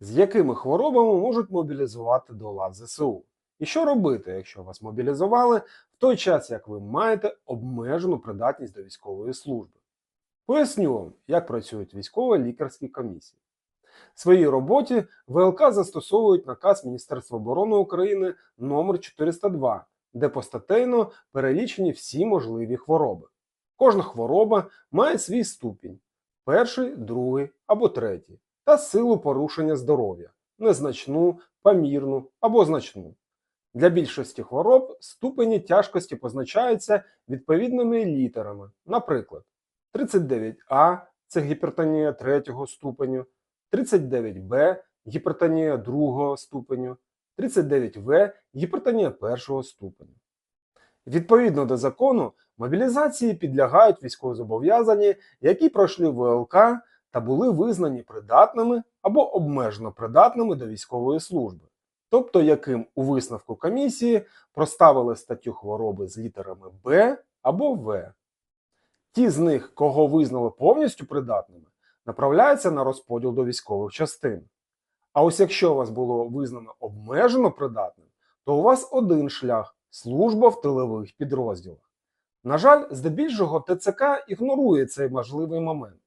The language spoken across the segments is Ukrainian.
З якими хворобами можуть мобілізувати до лав ЗСУ? І що робити, якщо вас мобілізували в той час, як ви маєте обмежену придатність до військової служби? Поясню вам, як працюють військово-лікарські комісії. В своїй роботі ВЛК застосовують наказ Міністерства оборони України номер 402, де постатейно перелічені всі можливі хвороби. Кожна хвороба має свій ступінь перший, другий або третій, та силу порушення здоров'я незначну, помірну або значну. Для більшості хвороб ступені тяжкості позначаються відповідними літерами. Наприклад, 39А це гіпертонія третього ступеню, 39Б гіпертонія другого ступеню, 39В гіпертонія першого ступеню. Відповідно до закону, мобілізації підлягають військовозобов'язані, які пройшли ВЛК та були визнані придатними або обмежено придатними до військової служби, тобто яким у висновку комісії проставили статтю хвороби з літерами Б або В. Ті з них, кого визнали повністю придатними, направляються на розподіл до військових частин. А ось якщо вас було визнано обмежено придатним, то у вас один шлях служба в тилових підрозділах. На жаль, здебільшого ТЦК ігнорує цей можливий момент.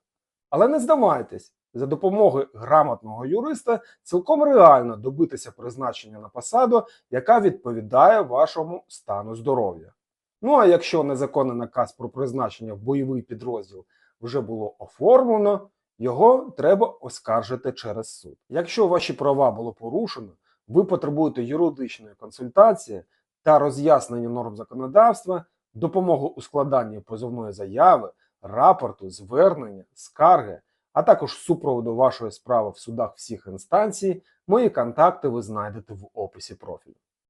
Але не здавайтесь, за допомогою грамотного юриста цілком реально добитися призначення на посаду, яка відповідає вашому стану здоров'я. Ну а якщо незаконний наказ про призначення в бойовий підрозділ вже було оформлено, його треба оскаржити через суд. Якщо ваші права було порушено, ви потребуєте юридичної консультації та роз'яснення норм законодавства, допомогу у складанні позовної заяви, рапорту, звернення, скарги, а також супроводу вашої справи в судах всіх інстанцій, мої контакти ви знайдете в описі профілю.